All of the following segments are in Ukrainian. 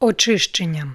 Очищення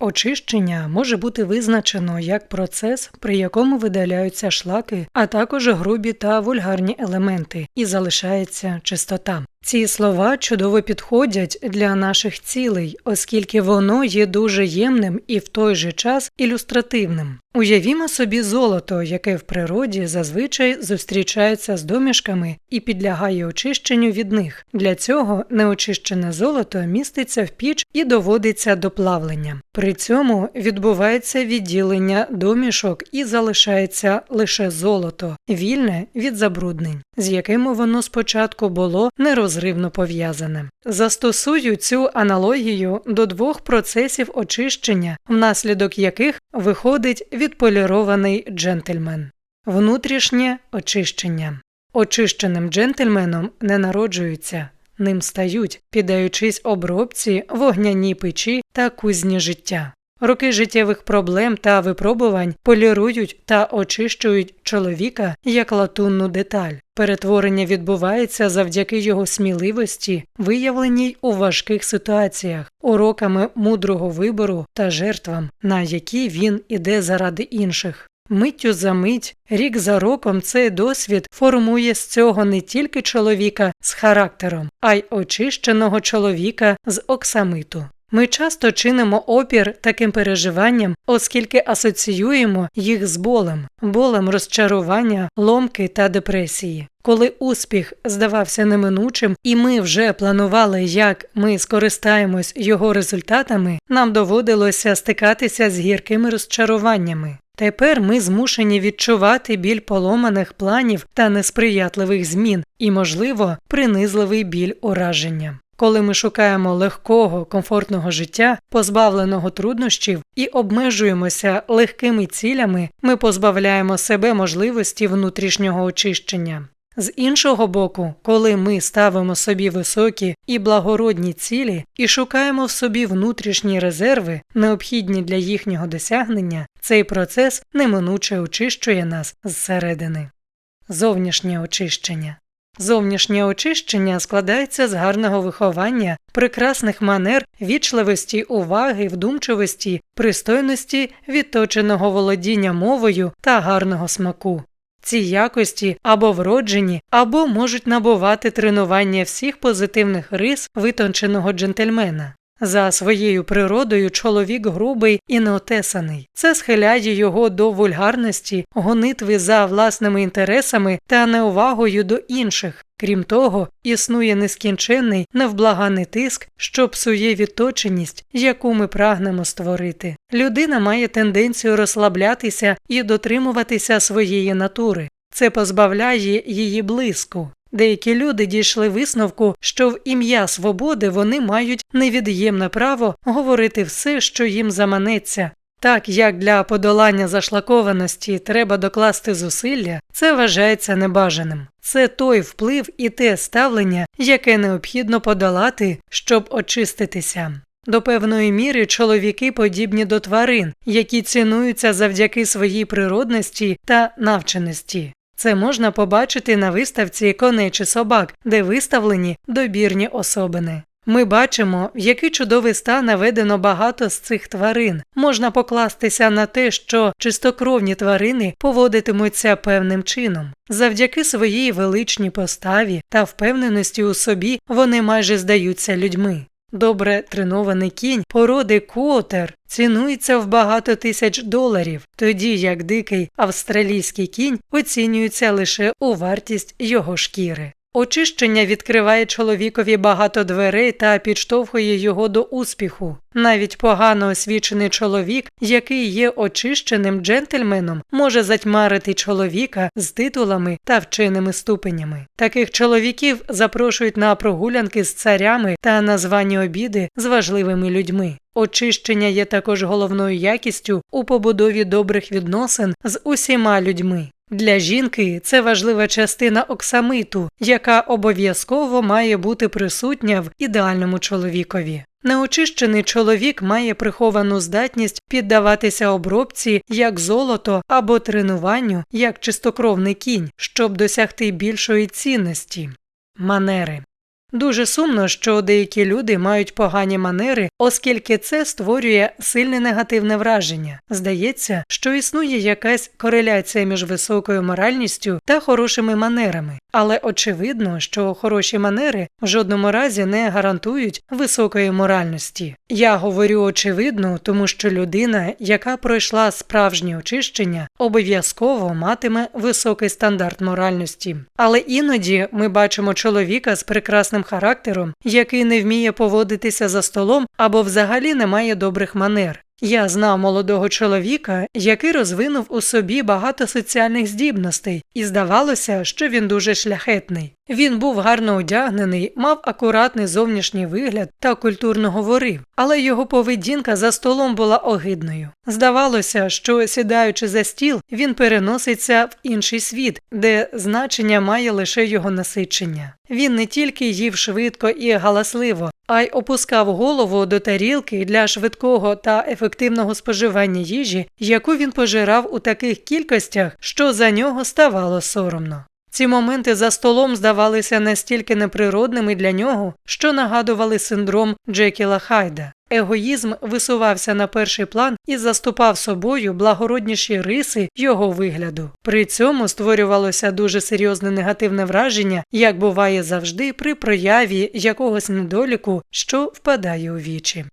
Очищення може бути визначено як процес, при якому видаляються шлаки, а також грубі та вульгарні елементи, і залишається чистота. Ці слова чудово підходять для наших цілей, оскільки воно є дуже ємним і в той же час ілюстративним. Уявімо собі золото, яке в природі зазвичай зустрічається з домішками і підлягає очищенню від них. Для цього неочищене золото міститься в піч і доводиться до плавлення. При цьому відбувається відділення домішок і залишається лише золото, вільне від забруднень, з якими воно спочатку було нерозривно пов'язане. Застосую цю аналогію до двох процесів очищення, внаслідок яких виходить відполірований джентльмен. Внутрішнє очищення. Очищеним джентльменом не народжуються, ним стають, піддаючись обробці, вогняній печі та кузні життя. Роки життєвих проблем та випробувань полірують та очищують чоловіка як латунну деталь. Перетворення відбувається завдяки його сміливості, виявленій у важких ситуаціях, уроками мудрого вибору та жертвам, на які він іде заради інших. Миттю за мить, рік за роком цей досвід формує з цього не тільки чоловіка з характером, а й очищеного чоловіка з оксамиту. Ми часто чинимо опір таким переживанням, оскільки асоціюємо їх з болем, болем розчарування, ломки та депресії. Коли успіх здавався неминучим, і ми вже планували, як ми скористаємось його результатами, нам доводилося стикатися з гіркими розчаруваннями. Тепер ми змушені відчувати біль поломаних планів та несприятливих змін і, можливо, принизливий біль ураження. Коли ми шукаємо легкого, комфортного життя, позбавленого труднощів і обмежуємося легкими цілями, ми позбавляємо себе можливості внутрішнього очищення. З іншого боку, коли ми ставимо собі високі і благородні цілі і шукаємо в собі внутрішні резерви, необхідні для їхнього досягнення, цей процес неминуче очищує нас зсередини. Зовнішнє очищення Зовнішнє очищення складається з гарного виховання, прекрасних манер, вічливості, уваги, вдумчивості, пристойності, відточеного володіння мовою та гарного смаку. Ці якості або вроджені, або можуть набувати тренування всіх позитивних рис витонченого джентльмена. За своєю природою чоловік грубий і неотесаний. Це схиляє його до вульгарності, гонитви за власними інтересами та неувагою до інших. Крім того, існує нескінченний, невблаганий тиск, що псує відточеність, яку ми прагнемо створити. Людина має тенденцію розслаблятися і дотримуватися своєї натури. Це позбавляє її блиску. Деякі люди дійшли висновку, що в ім'я свободи вони мають невід'ємне право говорити все, що їм заманеться. Так як для подолання зашлакованості треба докласти зусилля, це вважається небажаним. Це той вплив і те ставлення, яке необхідно подолати, щоб очиститися. До певної міри чоловіки подібні до тварин, які цінуються завдяки своїй природності та навченості. Це можна побачити на виставці коней чи собак, де виставлені добірні особини. Ми бачимо, в який чудовий стан наведено багато з цих тварин. Можна покластися на те, що чистокровні тварини поводитимуться певним чином. Завдяки своїй величній поставі та впевненості у собі вони майже здаються людьми. Добре тренований кінь породи котер цінується в багато тисяч доларів, тоді як дикий австралійський кінь оцінюється лише у вартість його шкіри. Очищення відкриває чоловікові багато дверей та підштовхує його до успіху. Навіть погано освічений чоловік, який є очищеним джентльменом, може затьмарити чоловіка з титулами та вченими ступенями. Таких чоловіків запрошують на прогулянки з царями та на звані обіди з важливими людьми. Очищення є також головною якістю у побудові добрих відносин з усіма людьми. Для жінки це важлива частина оксамиту, яка обов'язково має бути присутня в ідеальному чоловікові. Неочищений чоловік має приховану здатність піддаватися обробці як золото або тренуванню як чистокровний кінь, щоб досягти більшої цінності. Манери Дуже сумно, що деякі люди мають погані манери, оскільки це створює сильне негативне враження. Здається, що існує якась кореляція між високою моральністю та хорошими манерами, але очевидно, що хороші манери в жодному разі не гарантують високої моральності. Я говорю очевидно, тому що людина, яка пройшла справжнє очищення, обов'язково матиме високий стандарт моральності. Але іноді ми бачимо чоловіка з прекрасним характером, який не вміє поводитися за столом або взагалі не має добрих манер. Я знав молодого чоловіка, який розвинув у собі багато соціальних здібностей, і здавалося, що він дуже шляхетний. Він був гарно одягнений, мав акуратний зовнішній вигляд та культурно говорив, але його поведінка за столом була огидною. Здавалося, що сідаючи за стіл, він переноситься в інший світ, де значення має лише його насичення. Він не тільки їв швидко і галасливо, а й опускав голову до тарілки для швидкого та ефективного споживання їжі, яку він пожирав у таких кількостях, що за нього ставало соромно. Ці моменти за столом здавалися настільки неприродними для нього, що нагадували синдром Джекіла Хайда. Егоїзм висувався на перший план і заступав собою благородніші риси його вигляду. При цьому створювалося дуже серйозне негативне враження, як буває завжди при прояві якогось недоліку, що впадає у вічі.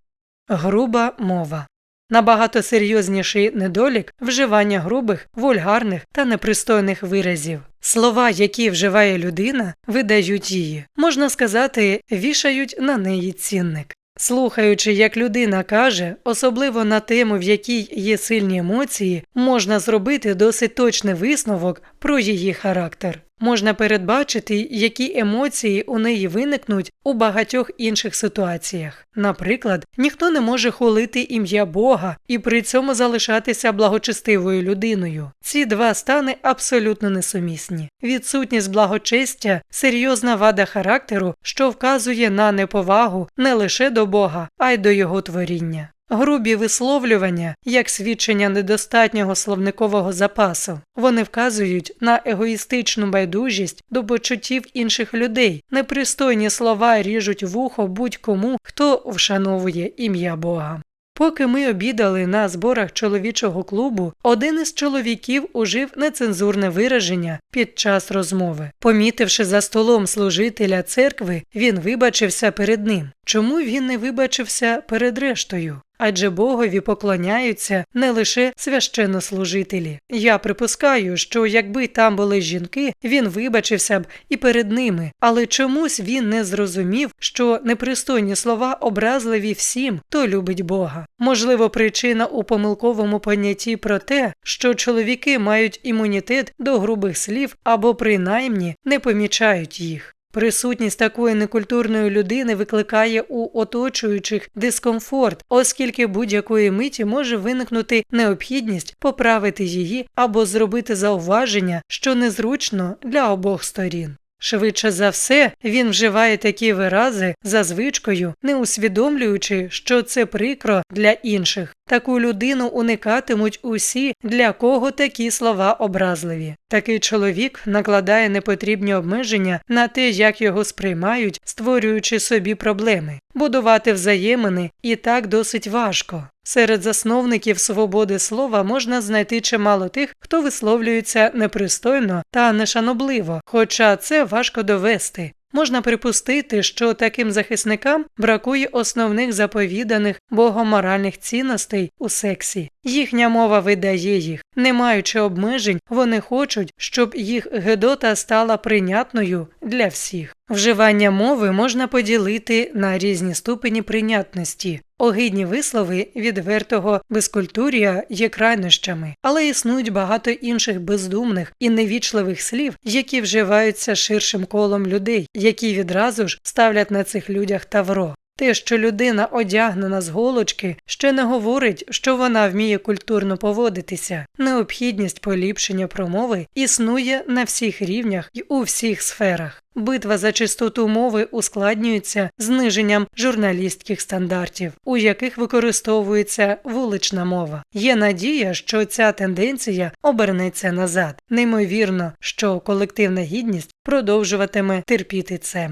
Груба мова Набагато серйозніший недолік вживання грубих, вульгарних та непристойних виразів. Слова, які вживає людина, видають її, можна сказати, вішають на неї цінник. Слухаючи, як людина каже, особливо на тему, в якій є сильні емоції, можна зробити досить точний висновок про її характер. Можна передбачити, які емоції у неї виникнуть у багатьох інших ситуаціях. Наприклад, ніхто не може хулити ім'я Бога і при цьому залишатися благочестивою людиною. Ці два стани абсолютно несумісні. Відсутність благочестя серйозна вада характеру, що вказує на неповагу не лише до Бога, а й до його творіння. Грубі висловлювання як свідчення недостатнього словникового запасу. Вони вказують на егоїстичну байдужість до почуттів інших людей. Непристойні слова ріжуть вухо будь-кому, хто вшановує ім'я Бога. Поки ми обідали на зборах чоловічого клубу, один із чоловіків ужив нецензурне вираження під час розмови. Помітивши за столом служителя церкви, він вибачився перед ним. Чому він не вибачився перед рештою? Адже Богові поклоняються не лише священнослужителі. Я припускаю, що якби там були жінки, він вибачився б і перед ними, але чомусь він не зрозумів, що непристойні слова образливі всім, хто любить Бога. Можливо, причина у помилковому понятті про те, що чоловіки мають імунітет до грубих слів або принаймні не помічають їх. Присутність такої некультурної людини викликає у оточуючих дискомфорт, оскільки будь-якої миті може виникнути необхідність поправити її або зробити зауваження, що незручно для обох сторін. Швидше за все, він вживає такі вирази за звичкою, не усвідомлюючи, що це прикро для інших. Таку людину уникатимуть усі, для кого такі слова образливі. Такий чоловік накладає непотрібні обмеження на те, як його сприймають, створюючи собі проблеми. Будувати взаємини і так досить важко. Серед засновників свободи слова можна знайти чимало тих, хто висловлюється непристойно та нешанобливо, хоча це важко довести. Можна припустити, що таким захисникам бракує основних заповіданих богоморальних цінностей у сексі. Їхня мова видає їх, не маючи обмежень, вони хочуть, щоб їх гедота стала прийнятною для всіх. Вживання мови можна поділити на різні ступені прийнятності. Огидні вислови відвертого безкультурія є крайнощами, але існують багато інших бездумних і невічливих слів, які вживаються ширшим колом людей, які відразу ж ставлять на цих людях тавро. Те, що людина одягнена з голочки, ще не говорить, що вона вміє культурно поводитися. Необхідність поліпшення промови існує на всіх рівнях і у всіх сферах. Битва за чистоту мови ускладнюється зниженням журналістських стандартів, у яких використовується вулична мова. Є надія, що ця тенденція обернеться назад. Неймовірно, що колективна гідність продовжуватиме терпіти це.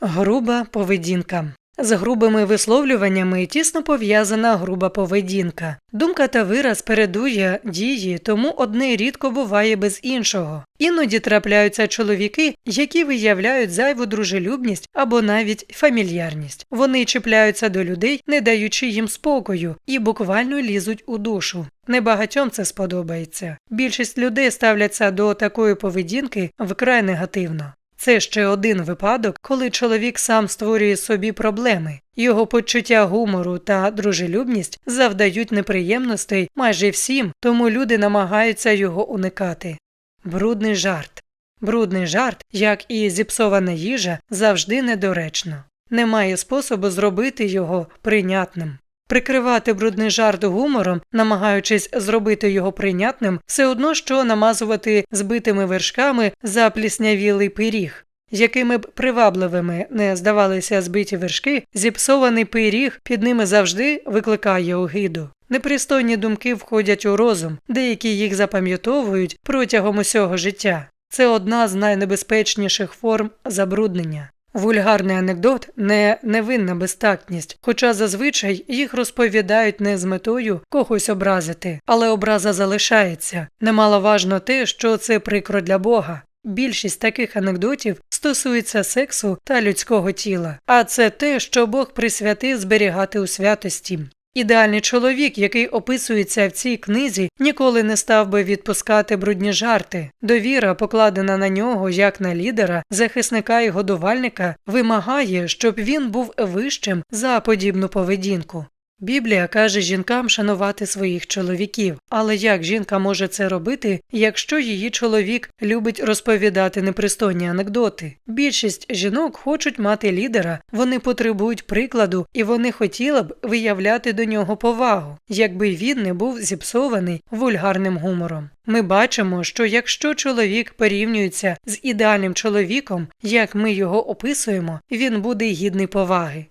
Груба поведінка. З грубими висловлюваннями тісно пов'язана груба поведінка. Думка та вираз передує дії, тому одне рідко буває без іншого. Іноді трапляються чоловіки, які виявляють зайву дружелюбність або навіть фамільярність. Вони чіпляються до людей, не даючи їм спокою, і буквально лізуть у душу. Небагатьом це сподобається. Більшість людей ставляться до такої поведінки вкрай негативно. Це ще один випадок, коли чоловік сам створює собі проблеми. Його почуття гумору та дружелюбність завдають неприємностей майже всім, тому люди намагаються його уникати. Брудний жарт. Брудний жарт, як і зіпсована їжа, завжди недоречно. Немає способу зробити його прийнятним. Прикривати брудний жарт гумором, намагаючись зробити його прийнятним, все одно що намазувати збитими вершками запліснявілий пиріг. Якими б привабливими не здавалися збиті вершки, зіпсований пиріг під ними завжди викликає огиду. Непристойні думки входять у розум, деякі їх запам'ятовують протягом усього життя. Це одна з найнебезпечніших форм забруднення. Вульгарний анекдот не невинна безтактність, хоча зазвичай їх розповідають не з метою когось образити, але образа залишається. Немаловажно те, що це прикро для Бога. Більшість таких анекдотів стосується сексу та людського тіла, а це те, що Бог присвятив зберігати у святості. Ідеальний чоловік, який описується в цій книзі, ніколи не став би відпускати брудні жарти. Довіра, покладена на нього як на лідера, захисника і годувальника, вимагає, щоб він був вищим за подібну поведінку. Біблія каже жінкам шанувати своїх чоловіків, але як жінка може це робити, якщо її чоловік любить розповідати непристойні анекдоти? Більшість жінок хочуть мати лідера, вони потребують прикладу і вони хотіли б виявляти до нього повагу, якби він не був зіпсований вульгарним гумором. Ми бачимо, що якщо чоловік порівнюється з ідеальним чоловіком, як ми його описуємо, він буде гідний поваги.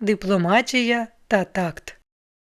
Дипломатія та такт.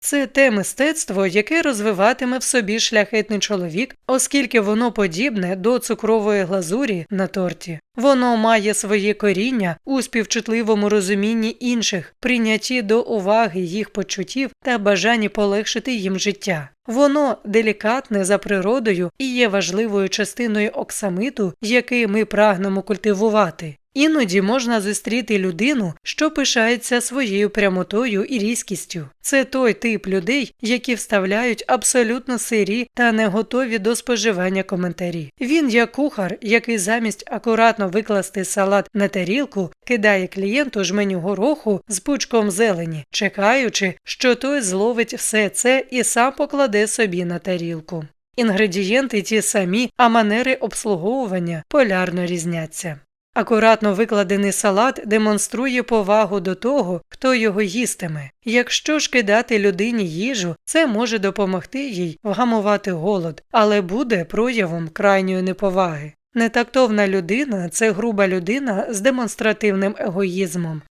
Це те мистецтво, яке розвиватиме в собі шляхетний чоловік, оскільки воно подібне до цукрової глазурі на торті. Воно має своє коріння у співчутливому розумінні інших, прийнятті до уваги їх почуттів та бажанні полегшити їм життя. Воно делікатне за природою і є важливою частиною оксамиту, який ми прагнемо культивувати. Іноді можна зустріти людину, що пишається своєю прямотою і різкістю. Це той тип людей, які вставляють абсолютно сирі та не готові до споживання коментарі. Він як кухар, який замість акуратно викласти салат на тарілку, кидає клієнту жменю гороху з пучком зелені, чекаючи, що той зловить все це і сам покладе собі на тарілку. Інгредієнти ті самі, а манери обслуговування полярно різняться. Акуратно викладений салат демонструє повагу до того, хто його їстиме. Якщо ж кидати людині їжу, це може допомогти їй вгамувати голод, але буде проявом крайньої неповаги. Нетактовна людина це груба людина з демонстративним егоїзмом.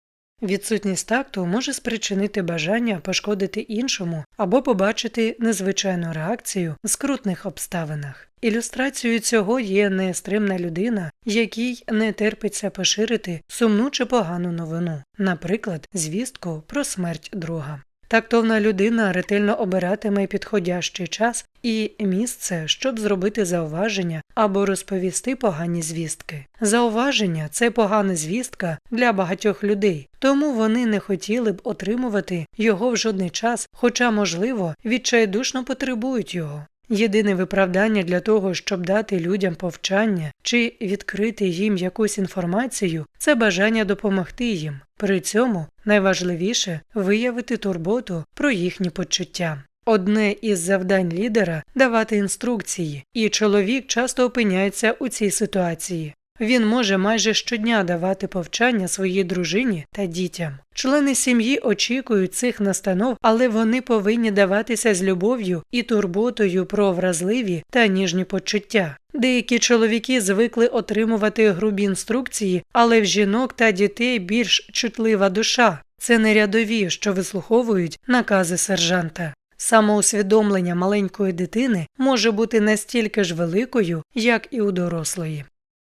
Відсутність такту може спричинити бажання пошкодити іншому або побачити незвичайну реакцію в скрутних обставинах. Ілюстрацією цього є нестримна людина, якій не терпиться поширити сумну чи погану новину, наприклад, звістку про смерть друга. Тактовна людина ретельно обиратиме підходящий час і місце, щоб зробити зауваження або розповісти погані звістки. Зауваження це погана звістка для багатьох людей, тому вони не хотіли б отримувати його в жодний час, хоча, можливо, відчайдушно потребують його. Єдине виправдання для того, щоб дати людям повчання чи відкрити їм якусь інформацію, це бажання допомогти їм. При цьому найважливіше виявити турботу про їхні почуття. Одне із завдань лідера давати інструкції, і чоловік часто опиняється у цій ситуації. Він може майже щодня давати повчання своїй дружині та дітям. Члени сім'ї очікують цих настанов, але вони повинні даватися з любов'ю і турботою про вразливі та ніжні почуття. Деякі чоловіки звикли отримувати грубі інструкції, але в жінок та дітей більш чутлива душа. Це не рядові, що вислуховують накази сержанта. Самоусвідомлення маленької дитини може бути настільки ж великою, як і у дорослої.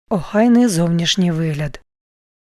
Охайний зовнішній вигляд.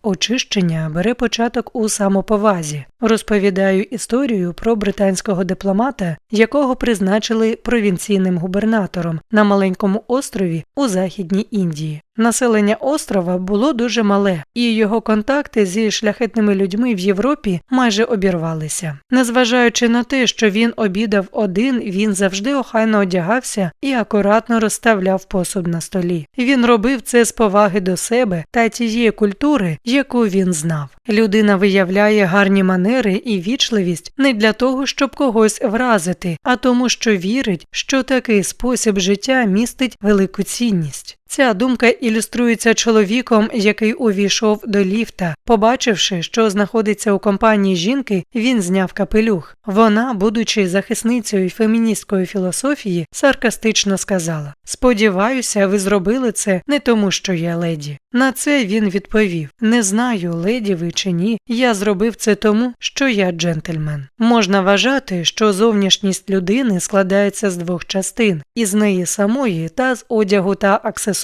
Очищення бере початок у самоповазі. Розповідаю історію про британського дипломата, якого призначили провінційним губернатором на маленькому острові у Західній Індії. Населення острова було дуже мале, і його контакти зі шляхетними людьми в Європі майже обірвалися. Незважаючи на те, що він обідав один, він завжди охайно одягався і акуратно розставляв посуд на столі. Він робив це з поваги до себе та тієї культури, яку він знав. Людина виявляє гарні манери і вічливість не для того, щоб когось вразити, а тому, що вірить, що такий спосіб життя містить велику цінність. Ця думка ілюструється чоловіком, який увійшов до ліфта. Побачивши, що знаходиться у компанії жінки, він зняв капелюх. Вона, будучи захисницею феміністської філософії, саркастично сказала: Сподіваюся, ви зробили це не тому, що я леді. На це він відповів: Не знаю, леді ви чи ні. Я зробив це тому, що я джентльмен. Можна вважати, що зовнішність людини складається з двох частин із неї самої та з одягу та аксесуарів,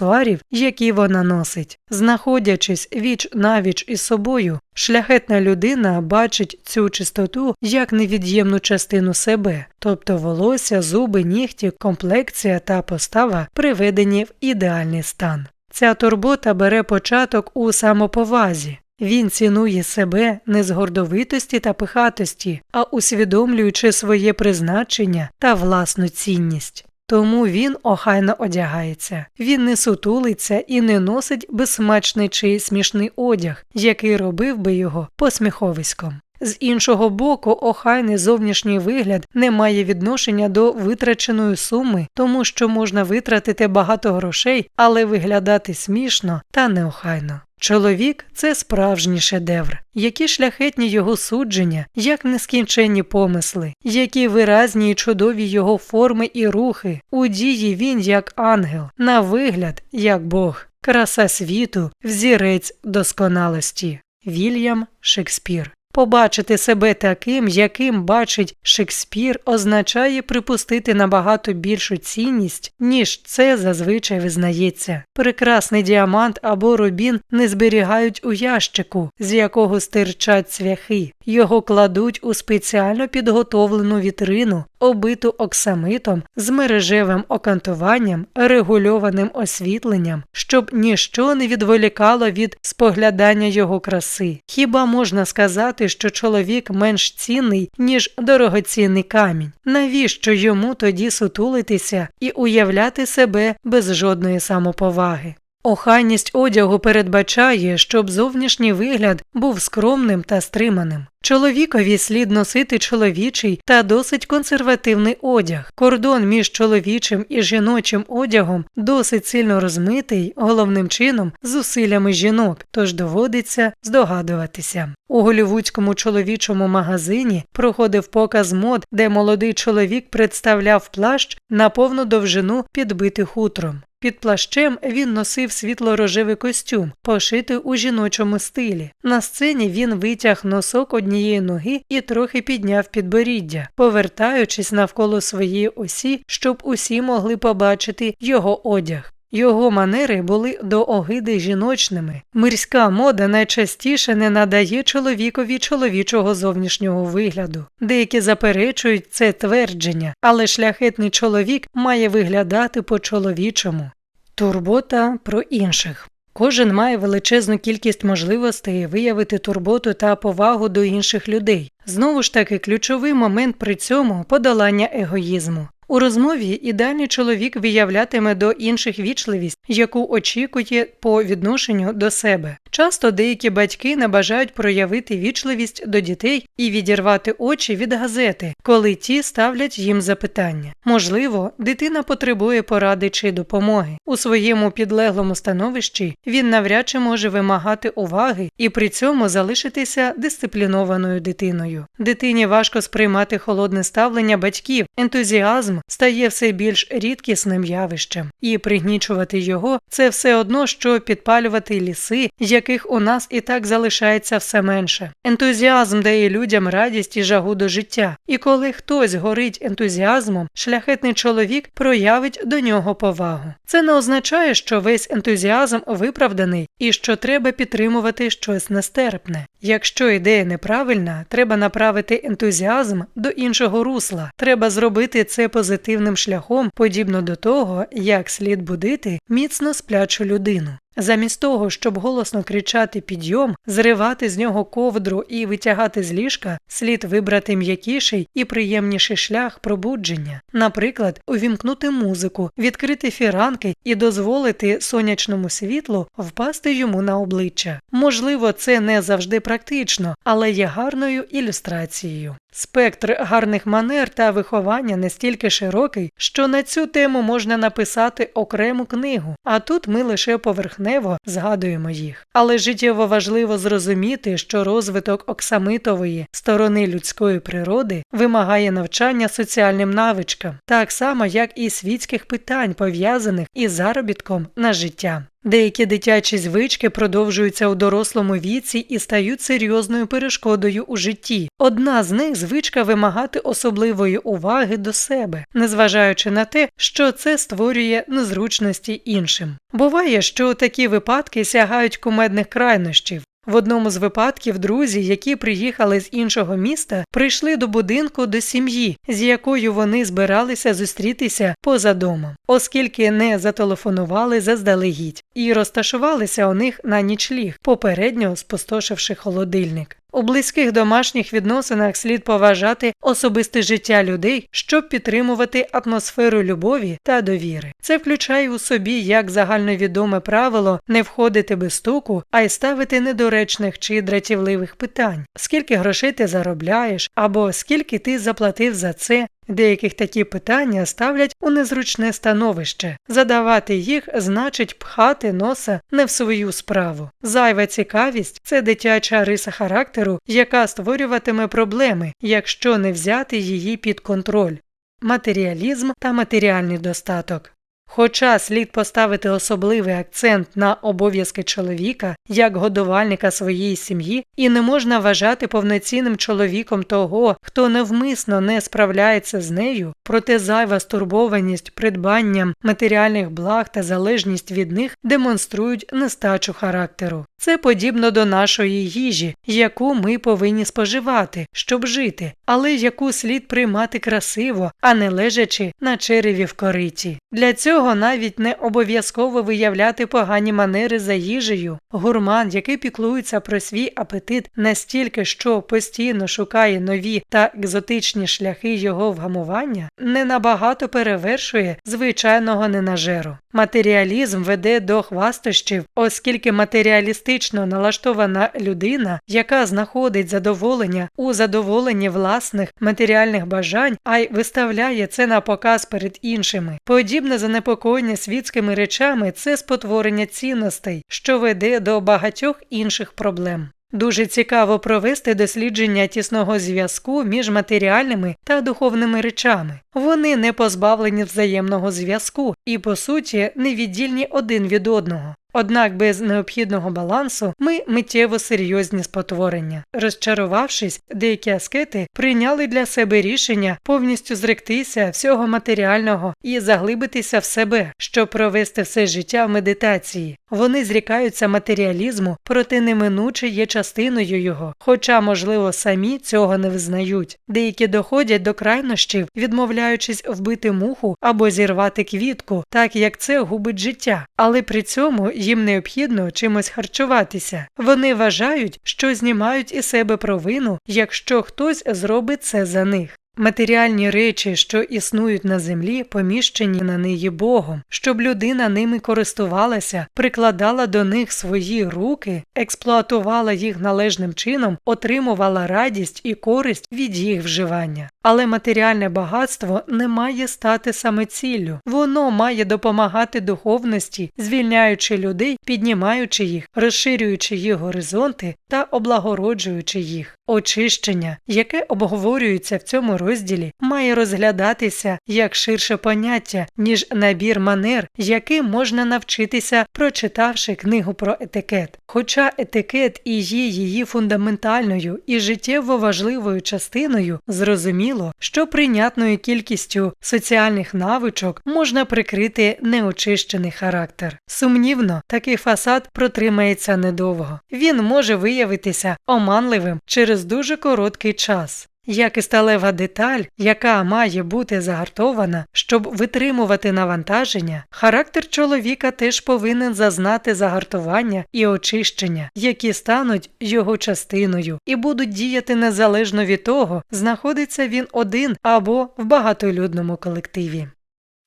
які вона носить. Знаходячись віч навіч із собою, шляхетна людина бачить цю чистоту як невід'ємну частину себе, тобто волосся, зуби, нігті, комплекція та постава приведені в ідеальний стан. Ця турбота бере початок у самоповазі. Він цінує себе не з гордовитості та пихатості, а усвідомлюючи своє призначення та власну цінність. Тому він охайно одягається, він не сутулиться і не носить безсмачний чи смішний одяг, який робив би його посміховиськом. З іншого боку, охайний зовнішній вигляд не має відношення до витраченої суми, тому що можна витратити багато грошей, але виглядати смішно та неохайно. Чоловік це справжній шедевр, які шляхетні його судження, як нескінченні помисли, які виразні і чудові його форми і рухи, у дії він як ангел, на вигляд як Бог, краса світу, взірець досконалості. Вільям Шекспір Побачити себе таким, яким бачить Шекспір, означає припустити набагато більшу цінність, ніж це зазвичай визнається. Прекрасний діамант або рубін не зберігають у ящику, з якого стирчать цвяхи, його кладуть у спеціально підготовлену вітрину, обиту оксамитом з мережевим окантуванням, регульованим освітленням, щоб ніщо не відволікало від споглядання його краси. Хіба можна сказати, що чоловік менш цінний, ніж дорогоцінний камінь? Навіщо йому тоді сутулитися і уявляти себе без жодної самоповаги? Охайність одягу передбачає, щоб зовнішній вигляд був скромним та стриманим. Чоловікові слід носити чоловічий та досить консервативний одяг. Кордон між чоловічим і жіночим одягом досить сильно розмитий, головним чином зусиллями жінок, тож доводиться здогадуватися. У голівудському чоловічому магазині проходив показ мод, де молодий чоловік представляв плащ на повну довжину підбитий хутром. Під плащем він носив світло-рожевий костюм, пошитий у жіночому стилі. На сцені він витяг носок однієї ноги і трохи підняв підборіддя, повертаючись навколо своєї осі, щоб усі могли побачити його одяг. Його манери були до огиди жіночними. Мирська мода найчастіше не надає чоловікові чоловічого зовнішнього вигляду. Деякі заперечують це твердження, але шляхетний чоловік має виглядати по чоловічому. Турбота про інших. Кожен має величезну кількість можливостей виявити турботу та повагу до інших людей. Знову ж таки, ключовий момент при цьому подолання егоїзму. У розмові ідеальний чоловік виявлятиме до інших вічливість, яку очікує по відношенню до себе. Часто деякі батьки не бажають проявити вічливість до дітей і відірвати очі від газети, коли ті ставлять їм запитання. Можливо, дитина потребує поради чи допомоги. У своєму підлеглому становищі він навряд чи може вимагати уваги і при цьому залишитися дисциплінованою дитиною. Дитині важко сприймати холодне ставлення батьків, ентузіазм ентузіазм стає все більш рідкісним явищем, і пригнічувати його це все одно, що підпалювати ліси, яких у нас і так залишається все менше. Ентузіазм дає людям радість і жагу до життя, і коли хтось горить ентузіазмом, шляхетний чоловік проявить до нього повагу. Це не означає, що весь ентузіазм виправданий і що треба підтримувати щось нестерпне. Якщо ідея неправильна, треба направити ентузіазм до іншого русла. Треба зробити це позитивним шляхом, подібно до того, як слід будити міцно сплячу людину. Замість того, щоб голосно кричати підйом, зривати з нього ковдру і витягати з ліжка, слід вибрати м'якіший і приємніший шлях пробудження, наприклад, увімкнути музику, відкрити фіранки і дозволити сонячному світлу впасти йому на обличчя. Можливо, це не завжди практично, але є гарною ілюстрацією. Спектр гарних манер та виховання настільки широкий, що на цю тему можна написати окрему книгу, а тут ми лише поверхнево згадуємо їх. Але життєво важливо зрозуміти, що розвиток оксамитової сторони людської природи вимагає навчання соціальним навичкам, так само як і світських питань, пов'язаних із заробітком на життя. Деякі дитячі звички продовжуються у дорослому віці і стають серйозною перешкодою у житті. Одна з них звичка вимагати особливої уваги до себе, незважаючи на те, що це створює незручності іншим. Буває, що такі випадки сягають кумедних крайнощів. В одному з випадків друзі, які приїхали з іншого міста, прийшли до будинку до сім'ї, з якою вони збиралися зустрітися поза домом, оскільки не зателефонували заздалегідь і розташувалися у них на нічліг, попередньо спустошивши холодильник. У близьких домашніх відносинах слід поважати особисте життя людей, щоб підтримувати атмосферу любові та довіри. Це включає у собі як загальновідоме правило не входити без стуку, а й ставити недоречних чи дратівливих питань, скільки грошей ти заробляєш, або скільки ти заплатив за це, Деяких такі питання ставлять у незручне становище. Задавати їх значить пхати носа не в свою справу. Зайва цікавість це дитяча риса характеру, яка створюватиме проблеми, якщо не взяти її під контроль. Матеріалізм та матеріальний достаток. Хоча слід поставити особливий акцент на обов'язки чоловіка як годувальника своєї сім'ї, і не можна вважати повноцінним чоловіком того, хто навмисно не справляється з нею, проте зайва стурбованість придбанням матеріальних благ та залежність від них демонструють нестачу характеру. Це подібно до нашої їжі, яку ми повинні споживати, щоб жити, але яку слід приймати красиво, а не лежачи на череві в кориті. Для цього навіть не обов'язково виявляти погані манери за їжею. Гурман, який піклується про свій апетит настільки, що постійно шукає нові та екзотичні шляхи його вгамування, не набагато перевершує звичайного ненажеру. Матеріалізм веде до хвастощів, оскільки матеріалістично налаштована людина, яка знаходить задоволення у задоволенні власних матеріальних бажань, а й виставляє це на показ перед іншими. Подібне занепокоєння світськими речами це спотворення цінностей, що веде до багатьох інших проблем. Дуже цікаво провести дослідження тісного зв'язку між матеріальними та духовними речами. Вони не позбавлені взаємного зв'язку і, по суті, невіддільні один від одного. Однак без необхідного балансу ми миттєво серйозні спотворення. Розчарувавшись, деякі аскети прийняли для себе рішення повністю зректися всього матеріального і заглибитися в себе, щоб провести все життя в медитації. Вони зрікаються матеріалізму, проте неминуче є частиною його, хоча, можливо, самі цього не визнають. Деякі доходять до крайнощів, відмовляючись вбити муху або зірвати квітку, так як це губить життя, але при цьому їм необхідно чимось харчуватися. Вони вважають, що знімають із себе провину, якщо хтось зробить це за них. Матеріальні речі, що існують на землі, поміщені на неї Богом, щоб людина ними користувалася, прикладала до них свої руки, експлуатувала їх належним чином, отримувала радість і користь від їх вживання. Але матеріальне багатство не має стати саме ціллю, воно має допомагати духовності, звільняючи людей, піднімаючи їх, розширюючи їх горизонти та облагороджуючи їх. Очищення, яке обговорюється в цьому розділі, має розглядатися як ширше поняття, ніж набір манер, яким можна навчитися, прочитавши книгу про етикет. Хоча етикет і є її фундаментальною і життєво важливою частиною, зрозуміло, що прийнятною кількістю соціальних навичок можна прикрити неочищений характер. Сумнівно, такий фасад протримається недовго. Він може виявитися оманливим через дуже короткий час. Як і сталева деталь, яка має бути загартована, щоб витримувати навантаження, характер чоловіка теж повинен зазнати загартування і очищення, які стануть його частиною і будуть діяти незалежно від того, знаходиться він один або в багатолюдному колективі.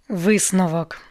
Висновок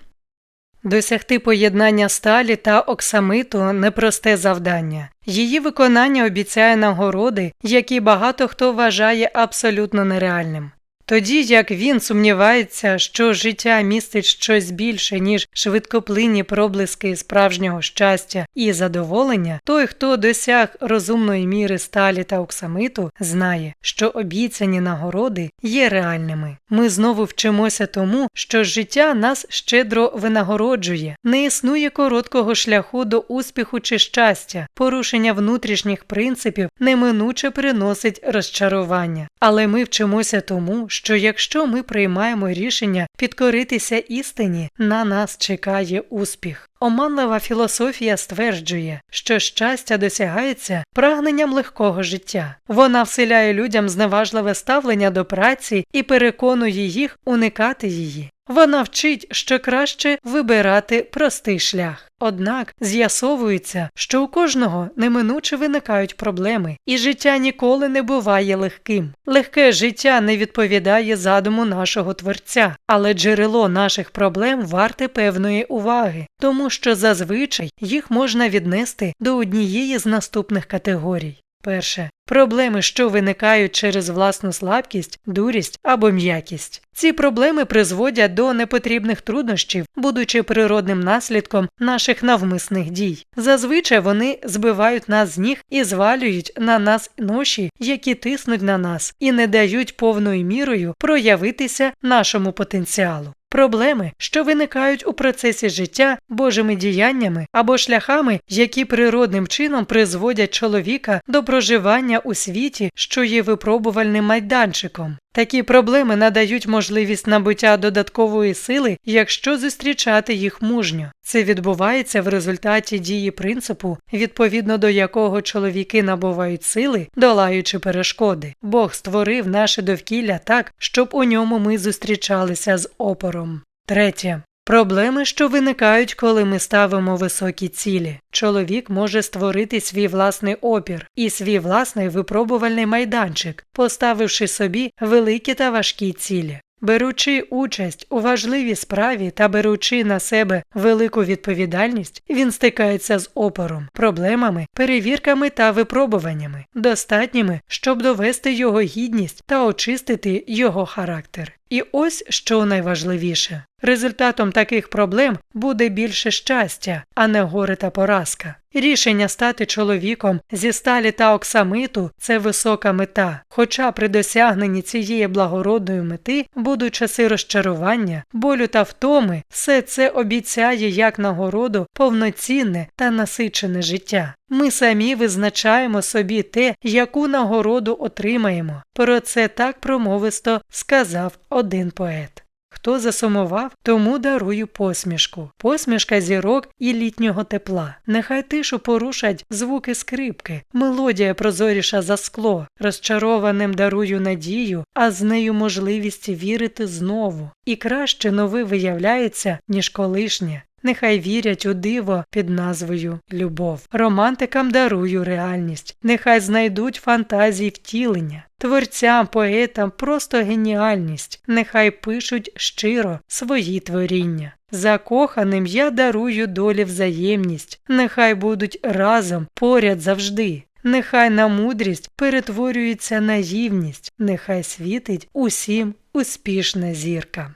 Досягти поєднання сталі та оксамиту непросте завдання. Її виконання обіцяє нагороди, які багато хто вважає абсолютно нереальним. Тоді як він сумнівається, що життя містить щось більше, ніж швидкоплинні проблиски справжнього щастя і задоволення, той, хто досяг розумної міри сталі та оксамиту, знає, що обіцяні нагороди є реальними. Ми знову вчимося тому, що життя нас щедро винагороджує, не існує короткого шляху до успіху чи щастя, порушення внутрішніх принципів неминуче приносить розчарування. Але ми вчимося тому, що якщо ми приймаємо рішення підкоритися істині, на нас чекає успіх. Оманлива філософія стверджує, що щастя досягається прагненням легкого життя. Вона вселяє людям зневажливе ставлення до праці і переконує їх уникати її. Вона вчить, що краще вибирати простий шлях. Однак з'ясовується, що у кожного неминуче виникають проблеми, і життя ніколи не буває легким. Легке життя не відповідає задуму нашого творця, але джерело наших проблем варте певної уваги, що зазвичай їх можна віднести до однієї з наступних категорій. Перше проблеми, що виникають через власну слабкість, дурість або м'якість. Ці проблеми призводять до непотрібних труднощів, будучи природним наслідком наших навмисних дій. Зазвичай вони збивають нас з ніг і звалюють на нас ноші, які тиснуть на нас, і не дають повною мірою проявитися нашому потенціалу. Проблеми, що виникають у процесі життя Божими діяннями або шляхами, які природним чином призводять чоловіка до проживання у світі, що є випробувальним майданчиком. Такі проблеми надають можливість набуття додаткової сили, якщо зустрічати їх мужньо. Це відбувається в результаті дії принципу, відповідно до якого чоловіки набувають сили, долаючи перешкоди. Бог створив наше довкілля так, щоб у ньому ми зустрічалися з опором. Третє. Проблеми, що виникають, коли ми ставимо високі цілі. Чоловік може створити свій власний опір і свій власний випробувальний майданчик, поставивши собі великі та важкі цілі. Беручи участь у важливій справі та беручи на себе велику відповідальність, він стикається з опором, проблемами, перевірками та випробуваннями, достатніми, щоб довести його гідність та очистити його характер. І ось що найважливіше результатом таких проблем буде більше щастя, а не горе та поразка. Рішення стати чоловіком зі сталі та оксамиту це висока мета. Хоча при досягненні цієї благородної мети будуть часи розчарування, болю та втоми, все це обіцяє як нагороду повноцінне та насичене життя. Ми самі визначаємо собі те, яку нагороду отримаємо. Про це так промовисто сказав один поет. Хто засумував, тому дарую посмішку, посмішка зірок і літнього тепла. Нехай тишу порушать звуки скрипки, мелодія прозоріша за скло, розчарованим дарую надію, а з нею можливість вірити знову. І краще нове виявляється, ніж колишнє. Нехай вірять у диво під назвою Любов. Романтикам дарую реальність, нехай знайдуть фантазії втілення, творцям, поетам просто геніальність, нехай пишуть щиро свої творіння. Закоханим я дарую долі взаємність, нехай будуть разом поряд завжди. Нехай на мудрість перетворюється наївність, нехай світить усім успішна зірка.